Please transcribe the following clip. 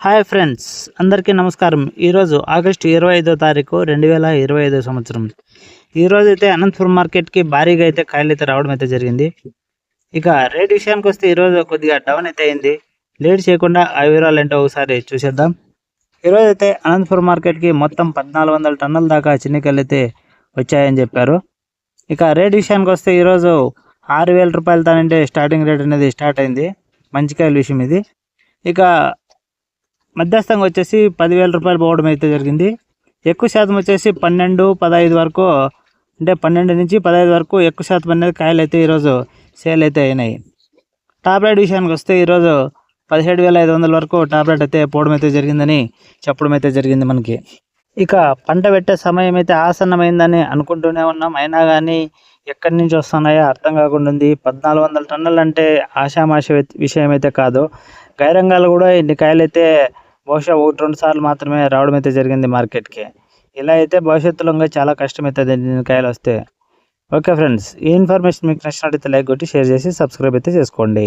Hi friends అందరికీ నమస్కారం. ఈరోజు ఆగస్టు ఇరవై ఐదో తారీఖు రెండు వేల ఇరవై ఐదో సంవత్సరం. ఈరోజు అయితే అనంతపురం మార్కెట్కి భారీగా అయితే కాయలు అయితే రావడం అయితే జరిగింది. ఇక రేట్ విషయానికి వస్తే ఈరోజు కొద్దిగా డౌన్ అయితే అయింది. లేట్ చేయకుండా ఆ వివరాలు ఏంటో ఒకసారి చూసేద్దాం. ఈరోజు అయితే అనంతపురం మార్కెట్కి మొత్తం పద్నాలుగు వందల టన్నుల దాకా చిన్నకాయలు అయితే వచ్చాయని చెప్పారు. ఇక రేట్ విషయానికి వస్తే ఈరోజు ఆరు వేల రూపాయలతోనంటే స్టార్టింగ్ రేట్ అనేది స్టార్ట్ అయింది. మంచికాయల విషయం ఇది. ఇక మధ్యస్థంగా వచ్చేసి పదివేల రూపాయలు పోవడం అయితే జరిగింది. ఎక్కువ శాతం వచ్చేసి పన్నెండు పదహైదు వరకు అంటే పన్నెండు నుంచి పదహైదు వరకు ఎక్కువ శాతం అనేది కాయలు అయితే ఈరోజు సేల్ అయితే అయినాయి. టాబ్లెట్ విషయానికి వస్తే ఈరోజు పదిహేడు వేల ఐదు వందల వరకు టాబ్లెట్ అయితే పోవడం అయితే జరిగిందని చెప్పడం అయితే జరిగింది మనకి. ఇక పంట పెట్టే సమయం అయితే ఆసన్నమైందని అనుకుంటూనే ఉన్నాం. అయినా కానీ ఎక్కడి నుంచి వస్తున్నాయో అర్థం కాకుండా ఉంది. పద్నాలుగు వందల టన్నులు అంటే ఆషామాష విషయం అయితే కాదు. గైరంగాలు కూడా ఇన్ని కాయలు అయితే బహుశా ఒకటి రెండు సార్లు మాత్రమే రావడం అయితే జరిగింది మార్కెట్కి. ఇలా అయితే భవిష్యత్తులో ఇంకా చాలా కష్టమవుతుంది ఇన్ని కాయలు వస్తే. ఓకే ఫ్రెండ్స్ ఈ ఇన్ఫర్మేషన్ మీకు నచ్చినట్టయితే లైక్ కొట్టి షేర్ చేసి సబ్స్క్రైబ్ అయితే చేసుకోండి.